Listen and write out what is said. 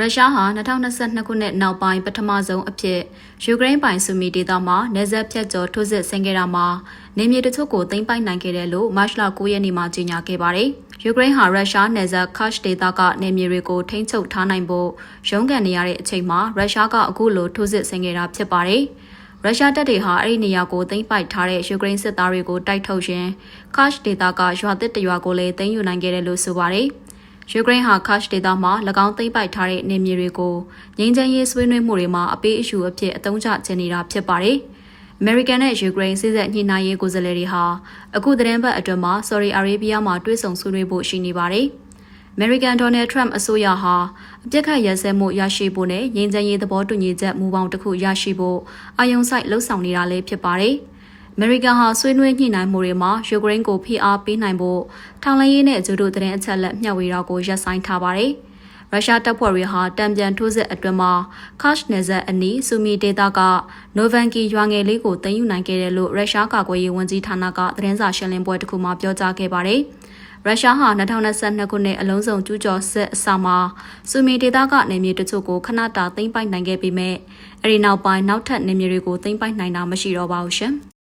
ရုရှားဟာ2022ခုနှစ်နောက်ပိုင်းပထမဆုံးအဖြစ်ယူကရိန်းပိုင်ဆူမီဒေသမှာနေဆက်ဖြတ်ကျော်ထိုးစစ်ဆင်ခဲ့တာမှာနေမြေတချို့ကိုသိမ်းပိုက်နိုင်ခဲ့တယ်လို့မတ်လ9ရက်နေ့မှာကြေညာခဲ့ပါတယ်။ယူကရိန်းဟာရုရှားနယ်စပ်ခတ်ဒေသကနေမြေတွေကိုထိန်းချုပ်ထားနိုင်ဖို့ရုန်းကန်နေရတဲ့အချိန်မှာရုရှားကအခုလိုထိုးစစ်ဆင်ခဲ့တာဖြစ်ပါတယ်။ရုရှားတပ်တွေဟာအဲ့ဒီနေရာကိုသိမ်းပိုက်ထားတဲ့ယူကရိန်းစစ်သားတွေကိုတိုက်ထုတ်ရင်းခတ်ဒေသကရွာသစ်တရွာကိုလည်းသိမ်းယူနိုင်ခဲ့တယ်လို့ဆိုပါတယ်။ ယူကရိန်းဟာခတ်ဒေသမှာ၎င်းသိမ်းပိုက်ထားတဲ့နေမြေတွေကိုငြိမ်းချမ်းရေးဆွေးနွေးမှုတွေမှာအပေးအယူအဖြစ်အသုံးချခြင်းနေတာဖြစ်ပါတယ်။ American နဲ့ Ukraine စစ်ဆက်ညှိနှိုင်းရေးကိုယ်စားလှယ်တွေဟာအခုသတင်းပတ်အတွင်းမှာ Saudi Arabia မှာတွေ့ဆုံဆွေးနွေးဖို့ရှိနေပါတယ်။ American Donald Trump အစိုးရဟာအပြစ်ခတ်ရစဲမှုရရှိဖို့နဲ့ငြိမ်းချမ်းရေးသဘောတူညီချက်မူပေါင်းတစ်ခုရရှိဖို့အာရုံစိုက်လှုံ့ဆော်နေတာလည်းဖြစ်ပါတယ်။ အမေရိကန်ဟာဆွေးနွေးညှိနှိုင်းမှုတွေမှာယူကရိန်းကိုဖိအားပေးနိုင်ဖို့ထောင်လိုင်းရေးနဲ့ဂျူဒိုသတင်းအချက်လက်မျှဝေတာကိုရပ်ဆိုင်းထားပါတယ်။ရုရှားတပ်ဖွဲ့တွေဟာတံပြန်ထိုးစစ်အတွင်းမှာခတ်နယ်ဇက်အနီးဆူမီဒေတာကနိုဗန်ကီရွာငယ်လေးကိုတင်ယူနိုင်ခဲ့တယ်လို့ရုရှားကာကွယ်ရေးဝန်ကြီးဌာနကသတင်းစာရှင်းလင်းပွဲတစ်ခုမှာပြောကြားခဲ့ပါတယ်။ရုရှားဟာ2022ခုနှစ်အလုံးစုံကျူးကျော်စစ်အစမှာဆူမီဒေတာကနေမြေတချို့ကိုခဏတာသိမ်းပိုက်နိုင်ခဲ့ပေမဲ့အဲဒီနောက်ပိုင်းနောက်ထပ်နေမြေတွေကိုသိမ်းပိုက်နိုင်တာမရှိတော့ပါဘူးရှင်။